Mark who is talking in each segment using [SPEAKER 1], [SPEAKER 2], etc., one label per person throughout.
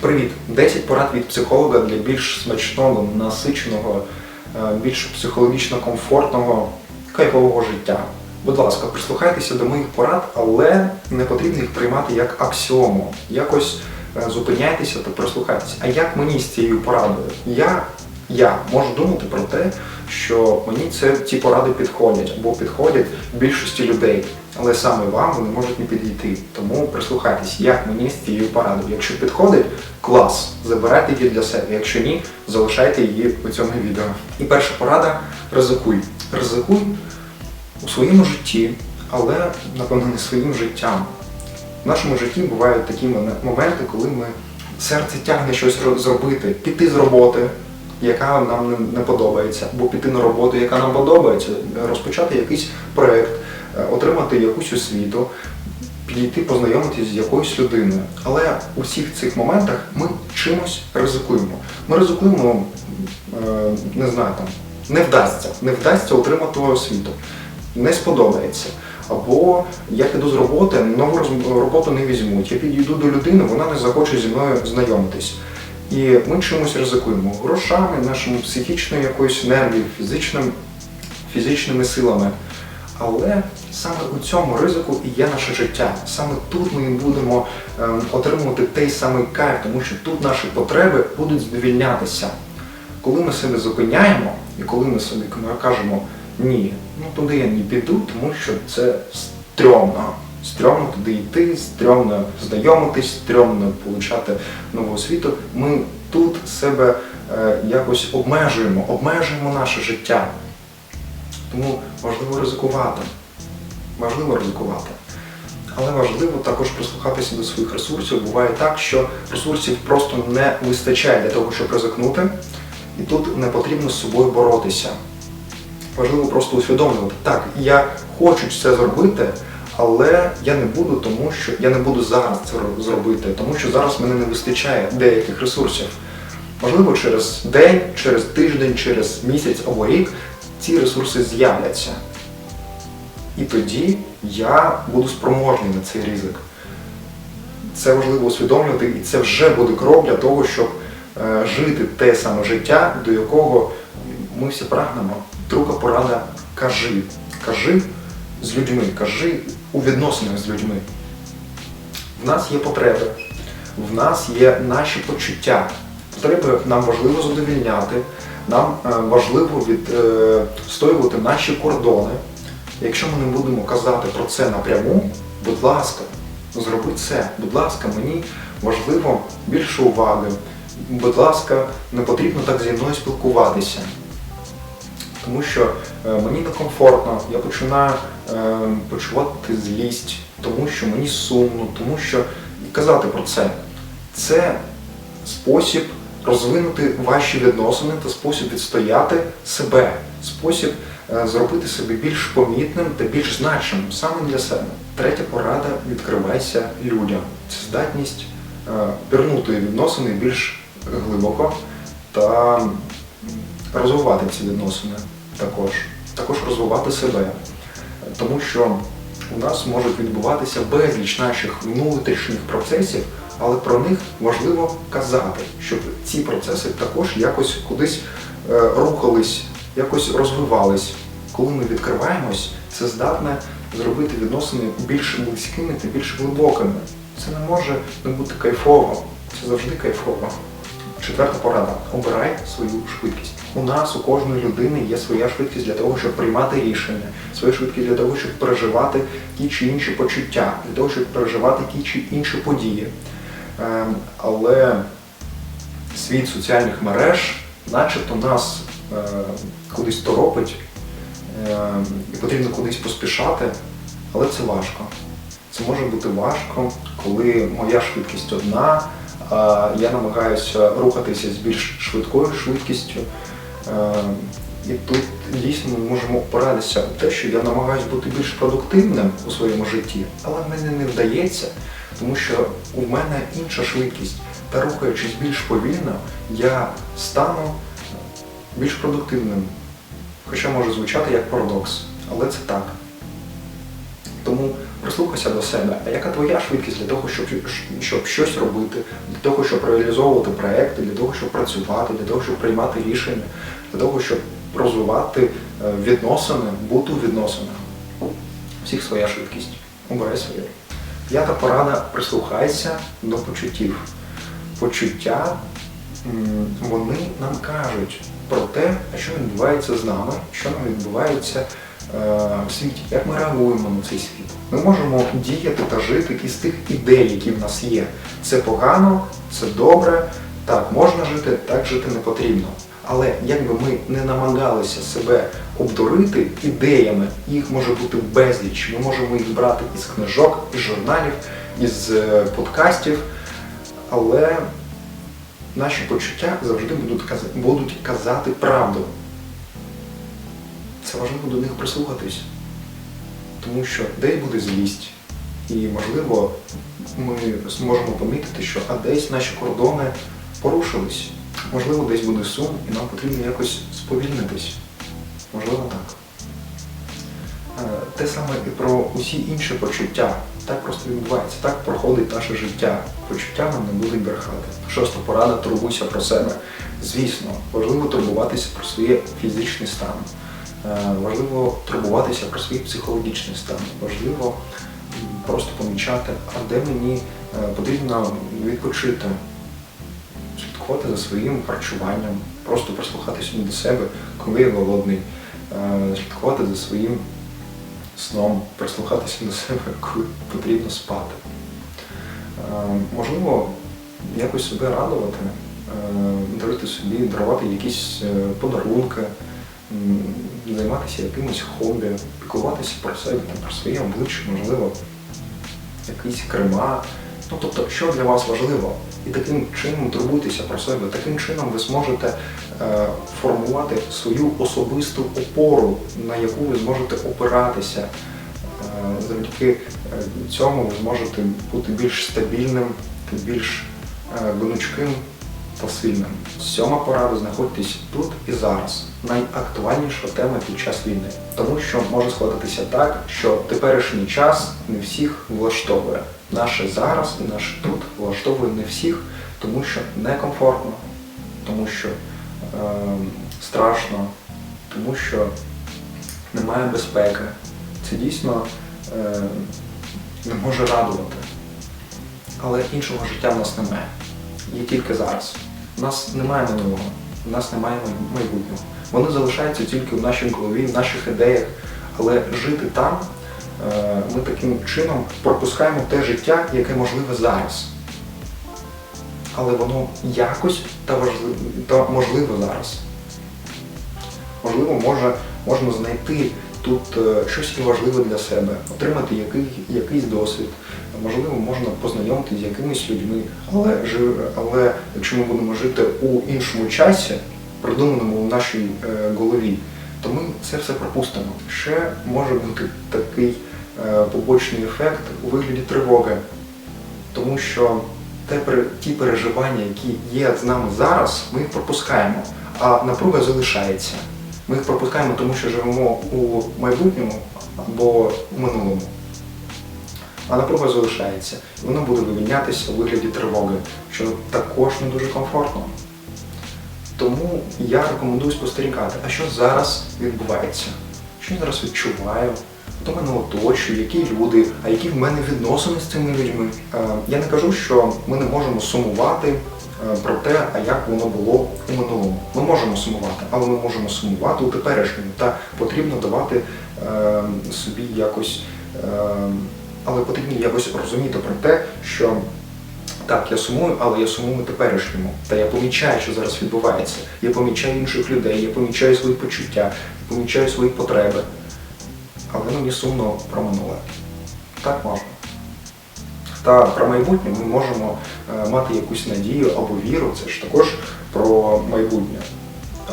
[SPEAKER 1] Привіт! 10 порад від психолога для більш смачного, насиченого, е, більш психологічно комфортного, кайфового життя. Будь ласка, прислухайтеся до моїх порад, але не потрібно їх приймати як аксіому. Якось е, зупиняйтеся та прислухайтеся. А як мені з цією порадою? Я, я можу думати про те, що мені це ці поради підходять або підходять більшості людей. Але саме вам вони можуть не підійти. Тому прислухайтесь, як мені з цією порадою. Якщо підходить, клас, забирайте її для себе. Якщо ні, залишайте її у цьому відео. І перша порада ризикуй. Ризикуй у своєму житті, але напевно не своїм життям. В нашому житті бувають такі момен- моменти, коли ми серце тягне щось ро- зробити, піти з роботи, яка нам не- подобається, або піти на роботу, яка нам подобається, розпочати якийсь проєкт, е, отримати якусь освіту, підійти познайомитися з якоюсь людиною. Але у всіх цих моментах ми чимось ризикуємо. Ми ризикуємо, е, не знаю, там, не вдасться, не вдасться отримати освіту, не сподобається. Або я піду з роботи, нову роботу не візьмуть. Я підійду до людини, вона не захоче зі мною знайомитись. І ми чимось ризикуємо грошами, нашим психічною якоюсь енергією, фізичним, фізичними силами. Але саме у цьому ризику і є наше життя. Саме тут ми будемо ем, отримувати той самий кайф, тому що тут наші потреби будуть задовільнятися. Коли ми себе зупиняємо, і коли ми собі кажемо ні, ну туди я не піду, тому що це стрьомно. Стрьомно туди йти, стрьомно знайомитись, стрьомно получати нову освіту. Ми тут себе е, якось обмежуємо, обмежуємо наше життя. Тому важливо ризикувати. Важливо ризикувати. Але важливо також прислухатися до своїх ресурсів. Буває так, що ресурсів просто не вистачає для того, щоб ризикнути, і тут не потрібно з собою боротися. Важливо просто усвідомлювати, так, я хочу це зробити, але я не буду, тому що я не буду зараз це зробити, тому що зараз мене не вистачає деяких ресурсів. Можливо, через день, через тиждень, через місяць або рік ці ресурси з'являться. І тоді я буду спроможний на цей ризик. Це важливо усвідомлювати, і це вже буде крок для того, щоб е, жити те саме життя, до якого ми всі прагнемо. Друга порада кажи. Кажи з людьми, кажи у відносинах з людьми. В нас є потреби, в нас є наші почуття. Потреби нам важливо задовільняти, нам е, важливо відстоювати наші кордони. Якщо ми не будемо казати про це напряму, будь ласка, зроби це. Будь ласка, мені важливо більше уваги. Будь ласка, не потрібно так зі мною спілкуватися. Тому що е, мені некомфортно, я починаю е, почувати злість, тому що мені сумно, тому що казати про це. Це спосіб розвинути ваші відносини та спосіб відстояти себе, спосіб е, зробити себе більш помітним та більш значимим саме для себе. Третя порада відкривайся людям. Це здатність е, пірнути відносини більш глибоко та розвивати ці відносини також. Також розвивати себе. Тому що у нас можуть відбуватися безліч наших внутрішніх процесів, але про них важливо казати, щоб ці процеси також якось кудись е, рухались, якось розвивались. Коли ми відкриваємось, це здатне зробити відносини більш близькими та більш глибокими. Це не може не бути кайфово, це завжди кайфово. Четверта порада. Обирай свою швидкість. У нас, у кожної людини є своя швидкість для того, щоб приймати рішення, своя швидкість для того, щоб переживати ті чи інші почуття, для того, щоб переживати ті чи інші події. Ем, Але світ соціальних мереж, начебто нас е, кудись торопить, е, і потрібно кудись поспішати, але це важко. Це може бути важко, коли моя швидкість одна, а я намагаюся рухатися з більш швидкою швидкістю. Е, І тут дійсно ми можемо порадитися у те, що я намагаюся бути більш продуктивним у своєму житті, але в мене не вдається, тому що у мене інша швидкість. Та рухаючись більш повільно, я стану більш продуктивним. Хоча може звучати як парадокс, але це так. Тому прислухайся до себе. А яка твоя швидкість для того, щоб, щоб щось робити, для того, щоб реалізовувати проекти, для того, щоб працювати, для того, щоб приймати рішення, для того, щоб розвивати е, відносини, бути у відносинах. Всіх своя швидкість. Обирай своє. П'ята порада прислухайся до почуттів. Почуття вони нам кажуть про те, що відбувається з нами, що нам відбувається е, в світі, як ми реагуємо на цей світ. Ми можемо діяти та жити із тих ідей, які в нас є. Це погано, це добре, так можна жити, так жити не потрібно. Але якби ми не намагалися себе обдурити ідеями, їх може бути безліч. Ми можемо їх брати із книжок, із журналів, із е, подкастів, але наші почуття завжди будуть казати, будуть казати правду. Це важливо до них прислухатись, тому що десь буде злість, і можливо ми зможемо помітити, що а десь наші кордони порушились. Можливо, десь буде сум, і нам потрібно якось сповільнитись. Можливо, так. Е, Те саме і про усі інші почуття. Так просто відбувається, так проходить наше життя. Почуття нам не будуть брехати. Шоста порада турбуйся про себе. Звісно, важливо турбуватися про свій фізичний стан. Е, Важливо турбуватися про свій психологічний стан. Важливо просто помічати, а де мені е, потрібно відпочити, слідкувати за своїм харчуванням, просто прислухатися до себе, коли я голодний, е, слідкувати за своїм сном, прислухатися до себе, коли потрібно спати. Е, Можливо, якось себе радувати, е, дарити собі, дарувати якісь подарунки, займатися якимось хобі, піклуватися про себе, про своє обличчя, можливо, якісь крема. Ну, тобто, що для вас важливо? І таким чином турбуйтеся про себе. Таким чином ви зможете е, формувати свою особисту опору, на яку ви зможете опиратися. Е, завдяки е, цьому ви зможете бути більш стабільним, більш е, гнучким та сильним. Сьома порада знаходьтесь тут і зараз. Найактуальніша тема під час війни. Тому що може складатися так, що теперішній час не всіх влаштовує. Наше зараз і наше тут влаштовує не всіх, тому що некомфортно, тому що е, страшно, тому що немає безпеки. Це дійсно е, не може радувати. Але іншого життя в нас немає. Є тільки зараз. У нас немає минулого, у нас немає майбутнього. Вони залишаються тільки в нашій голові, в наших ідеях. Але жити там ми таким чином пропускаємо те життя, яке можливе зараз. Але воно якось та важливо та можливе зараз. Можливо, може, можна знайти тут е, щось важливе для себе, отримати який, якийсь досвід. Можливо, можна познайомитися з якимись людьми, але, але якщо ми будемо жити у іншому часі, придуманому в нашій е, голові, то ми це все пропустимо. Ще може бути такий е, побочний ефект у вигляді тривоги, тому що те, ті переживання, які є з нами зараз, ми їх пропускаємо, а напруга залишається. Ми їх пропускаємо, тому що живемо у майбутньому або у минулому. А напруга залишається. І вона буде вивільнятися у вигляді тривоги, що також не дуже комфортно. Тому я рекомендую спостерігати, а що зараз відбувається, що я зараз відчуваю, хто мене оточує, які люди, а які в мене відносини з цими людьми. Е, Я не кажу, що ми не можемо сумувати е, про те, а як воно було у минулому. Ми можемо сумувати, але ми можемо сумувати у теперішньому. Та потрібно давати е, собі якось, але потрібно якось розуміти про те, що так, я сумую, але я сумую теперішньому. Та я помічаю, що зараз відбувається. Я помічаю інших людей, я помічаю свої почуття, я помічаю свої потреби. Але мені сумно про минуле. Так можна. Та про майбутнє ми можемо е, мати якусь надію або віру, це ж також про майбутнє.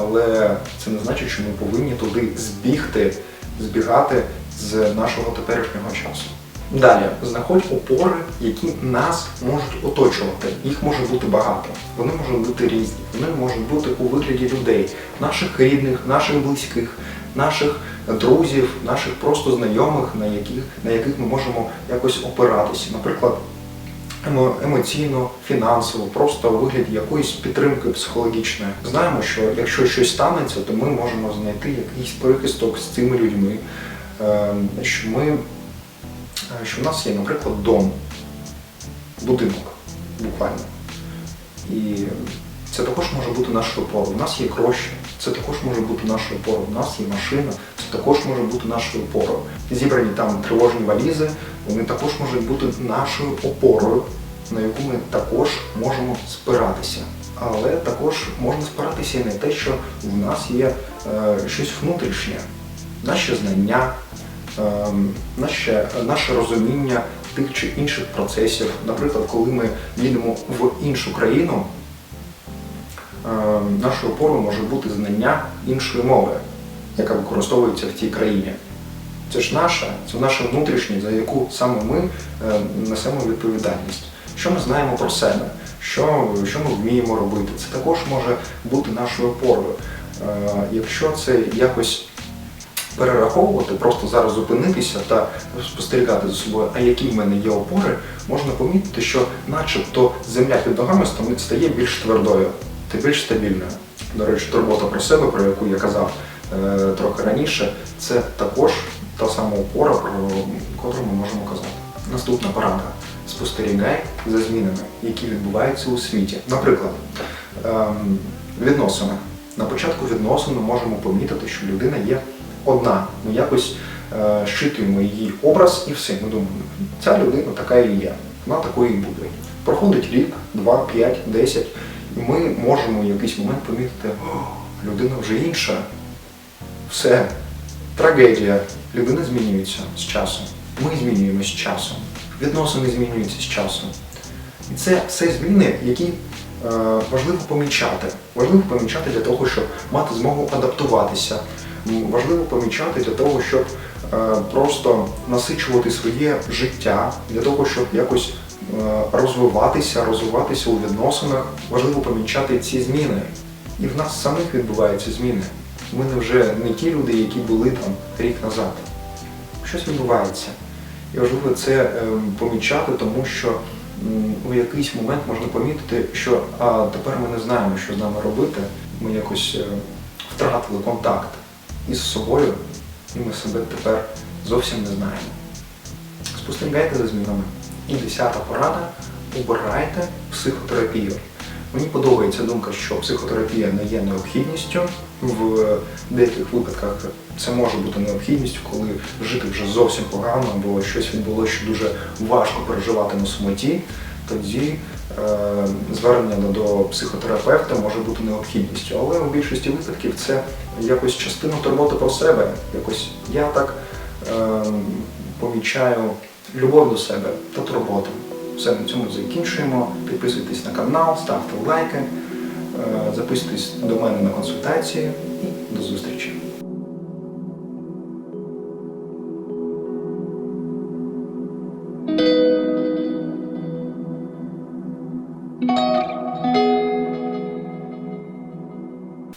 [SPEAKER 1] Але це не значить, що ми повинні туди збігти, збігати з нашого теперішнього часу. Далі, знаходь опори, які нас можуть оточувати. Їх може бути багато. Вони можуть бути різні. Вони можуть бути у вигляді людей, наших рідних, наших близьких, наших друзів, наших просто знайомих, на яких, на яких ми можемо якось опиратися. Наприклад, емо- емоційно, фінансово, просто у вигляді якоїсь підтримки психологічної. Знаємо, що якщо щось станеться, то ми можемо знайти якийсь прихисток з цими людьми, Ем, що ми що в нас є, наприклад, дом, будинок, буквально. І це також може бути нашою опорою. У нас є гроші, це також може бути нашою опорою. У нас є машина, це також може бути нашою опорою. Зібрані там тривожні валізи, вони також можуть бути нашою опорою, на яку ми також можемо спиратися. Але також можна спиратися і на те, що в нас є е, щось внутрішнє, наші знання, наше, наше розуміння тих чи інших процесів. Наприклад, коли ми їдемо в іншу країну, ем, нашою опорою може бути знання іншої мови, яка використовується в цій країні. Це ж наше, це наше внутрішнє, за яку саме ми е, несемо відповідальність. Що ми знаємо про себе, що, що ми вміємо робити, це також може бути нашою опорою. Е, Якщо це якось перераховувати, просто зараз зупинитися та спостерігати за собою, а які в мене є опори, можна помітити, що начебто земля під ногами стає більш твердою та більш стабільною. До речі, турбота про себе, про яку я казав е, трохи раніше, це також та сама опора, про котру ми можемо казати. Наступна порада. Спостерігай за змінами, які відбуваються у світі. Наприклад, ем, відносини. На початку відносин ми можемо помітити, що людина є одна. Ми якось е, щитуємо її образ і все. Ми думаємо, ця людина така і є, вона такою і буде. Проходить рік, два, п'ять, десять, і ми можемо в якийсь момент помітити, людина вже інша. Все, трагедія. Людина змінюється з часом. Ми змінюємося з часом. Відносини змінюються з часом. І це все зміни, які е, важливо помічати. Важливо помічати для того, щоб мати змогу адаптуватися. Важливо помічати для того, щоб е, просто насичувати своє життя, для того, щоб якось е, розвиватися, розвиватися у відносинах. Важливо помічати ці зміни. І в нас самих відбуваються зміни. Ми не вже не ті люди, які були там рік назад. Щось відбувається. І важливо це е, помічати, тому що у якийсь момент можна помітити, що а тепер ми не знаємо, що з нами робити. Ми якось втратили контакт із собою, і ми себе тепер зовсім не знаємо. Спостерігайте за змінами. І десята порада обирайте психотерапію. Мені подобається думка, що психотерапія не є необхідністю. В деяких випадках це може бути необхідністю, коли жити вже зовсім погано, або щось відбулося, що дуже важко переживати на самоті. Тоді звернення до психотерапевта може бути необхідністю. Але у більшості випадків це якось частина турботи про себе. Якось я так е, помічаю любов до себе та турботу. Все на цьому закінчуємо. Підписуйтесь на канал, ставте лайки, е, записуйтесь до мене на консультації і до зустрічі.